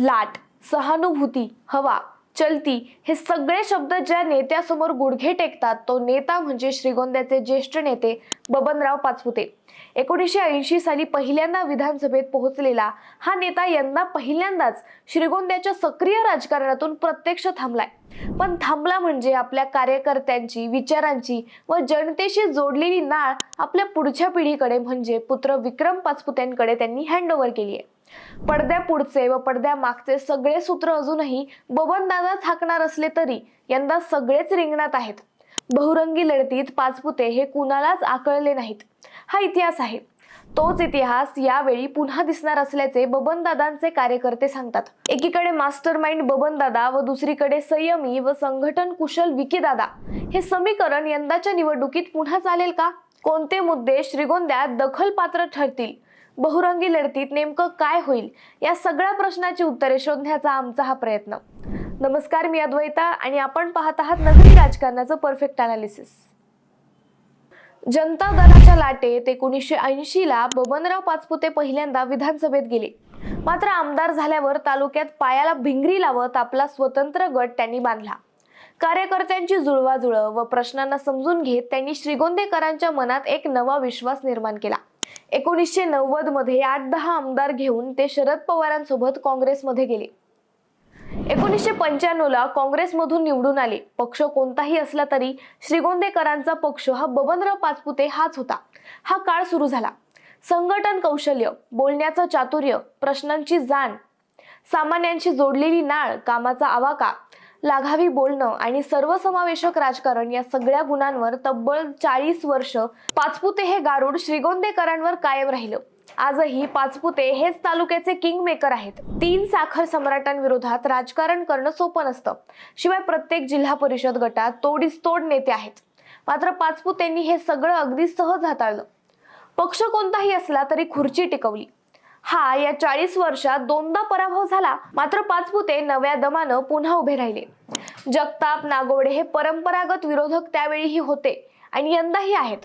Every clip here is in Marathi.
लाट सहानुभूती हवा चलती हे सगळे शब्द ज्या नेत्यासमोर गुडघे टेकतात तो नेता म्हणजे श्रीगोंद्याचे ज्येष्ठ नेते बबनराव पाचपुते. एकोणीसशे ऐंशी साली पहिल्यांदा विधानसभेत पोहोचलेला हा नेता यंदा पहिल्यांदाच श्रीगोंद्याच्या सक्रिय राजकारणातून प्रत्यक्ष थांबलाय. पण थांबला म्हणजे आपल्या कार्यकर्त्यांची विचारांची व जनतेशी जोडलेली नाळ आपल्या पुढच्या पिढीकडे म्हणजे पुत्र विक्रम पाचपुत्यांकडे त्यांनी हँडओव्हर केली आहे पडद्या पुढचे व पडद्या मागचे सगळे सूत्र अजूनही बबनदादा थाकणार असले तरी यंदा सगळेच रिंगणात आहेत. बहुरंगी लढतीत पाचपुते हे कुणालाच आकळले नाहीत. हा इतिहास आहे. तोच इतिहास यावेळी पुन्हा दिसणार असल्याचे बबनदादांचे कार्यकर्ते सांगतात. एकीकडे मास्टर माइंड बबनदादा व दुसरीकडे संयमी व संघटन कुशल विकीदादा. हे समीकरण यंदाच्या निवडणुकीत पुन्हा चालेल का? कोणते मुद्दे श्रीगोंद्यात दखलपात्र ठरतील? बहुरंगी लढतीत नेमकं काय होईल? या सगळ्या प्रश्नाची उत्तरे शोधण्याचा आमचा हा प्रयत्न. नमस्कार मी अद्वैता आणि आपण पाहत आहात नगरी राजकारणाचं परफेक्ट अनालिसिस जनता दलाच्या लाटेत एकोणीसशे ऐंशी ला बबनराव पाचपुते पहिल्यांदा विधानसभेत गेले. मात्र आमदार झाल्यावर तालुक्यात पायाला भिंगरी लावत आपला स्वतंत्र गट त्यांनी बांधला. कार्यकर्त्यांची जुळवाजुळव व प्रश्नांना समजून घेत त्यांनी श्रीगोंदेकरांच्या मनात एक नवा विश्वास निर्माण केला. एकोणीसशे नव्वदमध्ये आठ दहा आमदार घेऊन ते शरद पवारांसोबत काँग्रेसमध्ये गेले. एकोणीसशे पंच्याण्णवला काँग्रेसमधून निवडून आले. पक्ष कोणताही असला तरी श्रीगोंदेकरांचा पक्ष हा बबनराव पाचपुते हाच होता. हा काळ सुरू झाला. संघटन कौशल्य बोलण्याचं चातुर्य प्रश्नांची जाण सामान्यांशी जोडलेली नाळ कामाचा आवाका लाघावी बोलणं आणि सर्वसमावेशक राजकारण या सगळ्या गुणांवर तब्बल चाळीस वर्ष पाचपुते हे गारुड श्रीगोंदेकरांवर कायम राहिलं. आजही पाचपुते हेच तालुक्याचे किंग मेकर आहेत. तीन साखर सम्राटांविरोधात राजकारण करणं सोपं नसतं. शिवाय प्रत्येक जिल्हा परिषद गटात तोडीस तोड नेते आहेत. मात्र पाचपुतेंनी हे सगळं अगदी सहज हाताळलं. पक्ष कोणताही असला तरी खुर्ची टिकवली. हा या चाळीस वर्षात दोनदा पराभव झाला मात्र पाचपुते नव्या दमानं पुन्हा उभे राहिले. जगताप नागोडे हे परंपरागत विरोधक त्यावेळीही होते आणि यंदाही आहेत.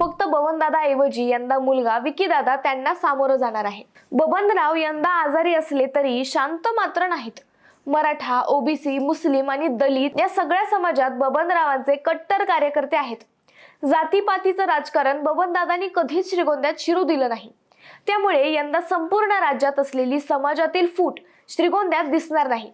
फक्त बबनदादा ऐवजी यंदा मुलगा विकीदादा त्यांना सामोरं जाणार आहे. बबनराव यंदा आजारी असले तरी शांत मात्र नाहीत. मराठा ओबीसी मुस्लिम आणि दलित या सगळ्या समाजात बबनरावांचे कट्टर कार्यकर्ते आहेत. जातीपातीचं राजकारण बबनदादांनी कधीच श्रीगोंद्यात शिरू दिलं नाही. त्यामुळे यंदा संपूर्ण राज्यात असलेली समाजातील फूट श्रीगोंद्यात दिसणार नाही.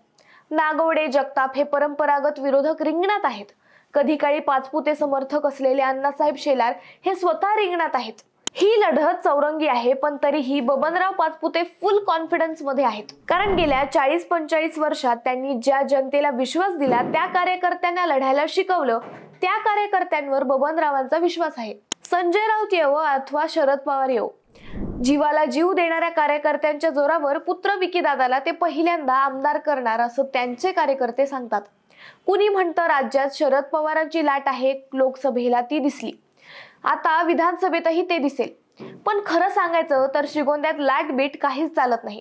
नागवडे जगताप हे परंपरागत विरोधक रिंगणात आहेत. कधी काळी पाचपुते समर्थक असलेले अण्णासाहेब शेलार हे स्वतः रिंगणात आहेत. ही लढत चौरंगी आहे पण तरीही बबनराव पाचपुते फुल कॉन्फिडन्समध्ये आहेत. कारण गेल्या चाळीस पंचेचाळीस वर्षात त्यांनी ज्या जनतेला विश्वास दिला त्या कार्यकर्त्यांना लढायला शिकवलं त्या कार्यकर्त्यांवर बबनरावांचा विश्वास आहे. संजय राऊत येवो अथवा शरद पवार येवो. जीवाला जीव देणाऱ्या कार्यकर्त्यांच्या जोरावर पुत्र विकीदादाला ते पहिल्यांदा आमदार करणार असं त्यांचे कार्यकर्ते सांगतात. कुणी म्हणतं राज्यात शरद पवारांची लाट आहे लोकसभेला ती दिसली. आता विधानसभेतही ते दिसेल. पण खरं सांगायचं तर श्रीगोंद्यात लाट बीट काहीच चालत नाही.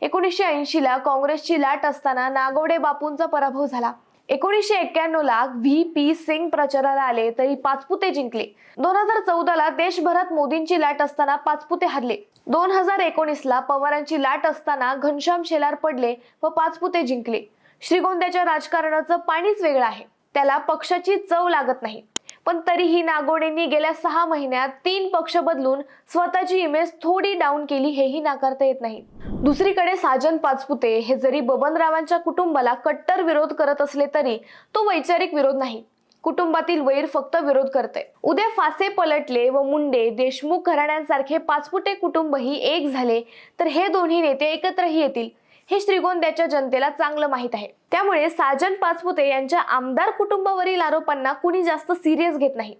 एकोणीसशे ऐंशीला काँग्रेसची लाट असताना नागोडे बापूंचा पराभव झाला. एकोणीसशे एक्क्याण्णवला व्ही पी सिंग प्रचाराला आले तरी पाचपुते जिंकले. दोन हजार चौदा ला देशभरात मोदींची लाट असताना पाचपुते हरले. दोन हजार एकोणीस ला पवारांची लाट असताना घनश्याम शेलार पडले व पाचपुते जिंकले. श्रीगोंद्याच्या राजकारणाचं पाणीच वेगळं आहे. त्याला पक्षाची चव लागत नाही. पण तरीही नागोडेंनी गेल्या सहा महिन्यात तीन पक्ष बदलून स्वतःची इमेज थोडी डाऊन केली हेही नाकारता येत नाही. दुसरीकडे साजन पाचपुते हे जरी बबनरावांच्या कुटुंबाला कट्टर विरोध करत असले तरी तो वैचारिक विरोध नाही. कुटुंबातील वैर फक्त विरोध करते. उद्या फासे पलटले व मुंडे देशमुख घराण्यांसारखे पाचपुटे कुटुंबही एक झाले तर हे दोन्ही नेते एकत्रही येतील. हे श्रीगोंद्याच्या जनतेला चांगलं माहीत आहे. त्यामुळे साजन पाचपुते यांच्या आमदार कुटुंबावरील आरोपांना कुणी जास्त सिरियस घेत नाही.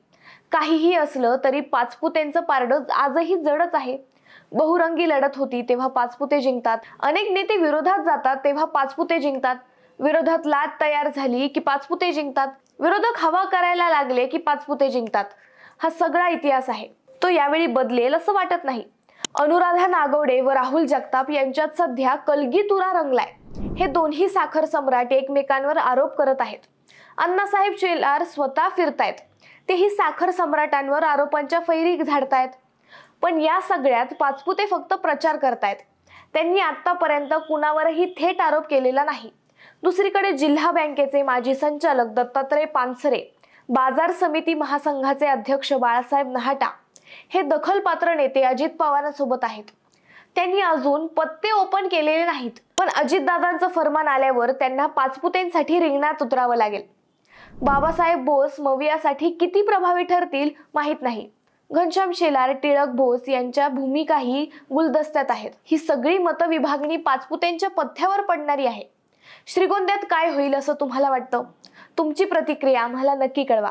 काहीही असलं तरी पाचपुतेंचं पारडं आजही जडच आहे. बहुरंगी लढत होती तेव्हा पाचपुते जिंकतात. अनेक नेते विरोधात जातात तेव्हा पाचपुते जिंकतात. विरोधात लाट तयार झाली की पाचपुते जिंकतात. विरोधक हवा करायला लागले की पाचपुते जिंकतात. हा सगळा इतिहास आहे. तो यावेळी बदलेल असं वाटत नाही. अनुराधा नागवडे व राहुल जगताप यांच्यात सध्या कलगी तुरा रंगलाय. हे दोन्ही साखर सम्राट एकमेकांवर आरोप करत आहेत. अण्णासाहेब शेलार स्वतः फिरतायत. तेही साखर सम्राटांवर आरोपांच्या फैरी झाडतायत. पण या सगळ्यात पाचपुते फक्त प्रचार करतायत. त्यांनी आतापर्यंत कुणावरही थेट आरोप केलेला नाही. दुसरीकडे जिल्हा बँकेचे माजी संचालक दत्तात्रय पानसरे बाजार समिती महासंघाचे अध्यक्ष बाळासाहेब नहाटा हे दखलपात्र नेते अजित पवारांसोबत आहेत. त्यांनी अजून पत्ते ओपन केलेले नाहीत. पण अजितदादांचं फरमान आल्यावर त्यांना पाचपुतेंसाठी रिंगणात उतरावं लागेल. बाबासाहेब बोस मवियासाठी किती प्रभावी ठरतील माहीत नाही. घनश्याम शेलार टिळक बोस यांच्या भूमिकाही गुलदस्त्यात आहेत. ही सगळी मतविभागणी पाचपुतेंच्या पथ्यावर पडणारी आहे. श्रीगोंद्यात काय होईल असं तुम्हाला वाटतं? तुमची प्रतिक्रिया आम्हाला नक्की कळवा.